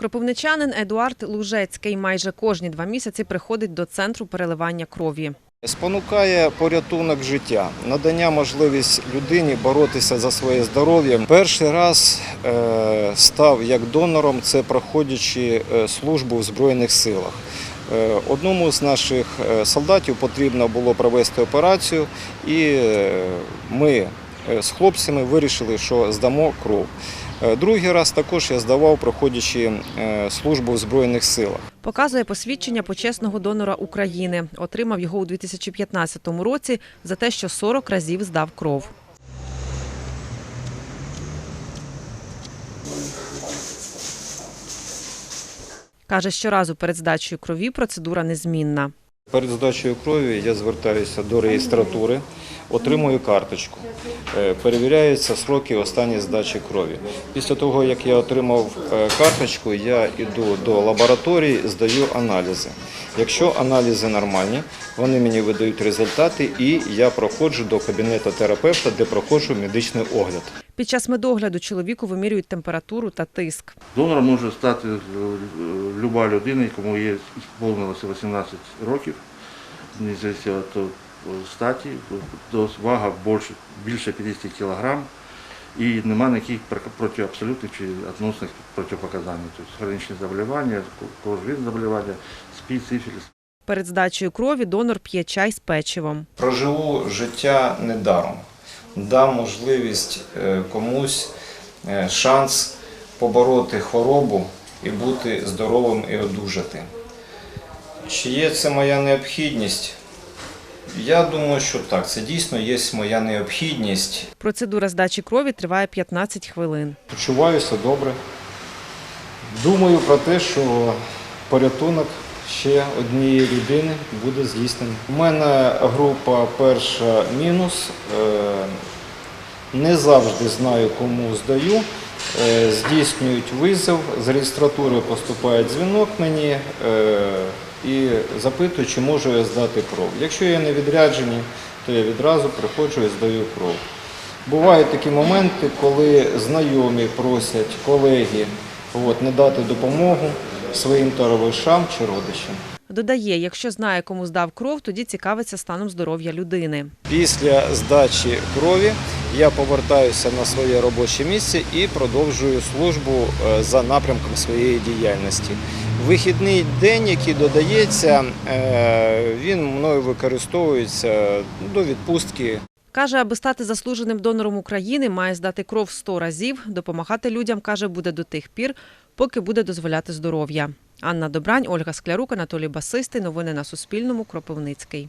Кропивничанин Едуард Лужецький майже кожні два місяці приходить до центру переливання крові. Спонукає порятунок життя, надання можливість людині боротися за своє здоров'я. Перший раз е, став як донором, це проходячи е, службу в Збройних силах. Е, Одному з наших солдатів потрібно було провести операцію, і ми з хлопцями вирішили, що здамо кров. Е, Другий раз також я здавав, проходячи е, службу в Збройних силах. Показує посвідчення почесного донора України. Отримав його у 2015 році за те, що 40 разів здав кров. Каже, щоразу перед здачею крові процедура незмінна. Перед здачею крові я звертаюся до реєстратури, отримую карточку. Е, Перевіряються сроки останньої здачі крові. Після того, як я отримав е, карточку, я йду до лабораторії, здаю аналізи. Якщо аналізи нормальні, вони мені видають результати, і я проходжу до кабінету терапевта, де проходжу медичний огляд. Під час медогляду чоловіку вимірюють температуру та тиск. Донором може стати е, люба людина, якому є сповнилося 18 років, незалежно від статі, вага більше, більше 50 кг і немає ніяких протиабсолютних чи відносних протипоказань. Тобто хронічні заболівання, кожен заболівання, СПІД, сифіліс. Перед здачею крові донор п'є чай з печивом. Проживу життя недаром. Дам можливість е, комусь е, шанс побороти хворобу і бути здоровим і одужати. Чи є це моя необхідність? Я думаю, що так. Це дійсно є моя необхідність. Процедура здачі крові триває 15 хвилин. Почуваюся добре. Думаю про те, що порятунок ще однієї людини буде здійснений. У мене група перша мінус. Е, Не завжди знаю, кому здаю. Е, Здійснюють визов, з реєстратури поступає дзвінок мені е, і запитують, чи можу я здати кров. Якщо я не відряджені, то я відразу приходжу і здаю кров. Бувають такі моменти, коли знайомі просять колеги от, не дати допомогу своїм товаришам чи родичам. Додає, якщо знає, кому здав кров, тоді цікавиться станом здоров'я людини. Після здачі крові я повертаюся на своє робоче місце і продовжую службу е, за напрямком своєї діяльності. Вихідний день, який додається, е, він мною використовується до відпустки Каже, аби стати заслуженим донором України, має здати кров 100 разів. Допомагати людям, каже, буде до тих пір, поки буде дозволяти здоров'я. Анна Добрань, Ольга Склярук, Анатолій Басистий. Новини на Суспільному. Кропивницький.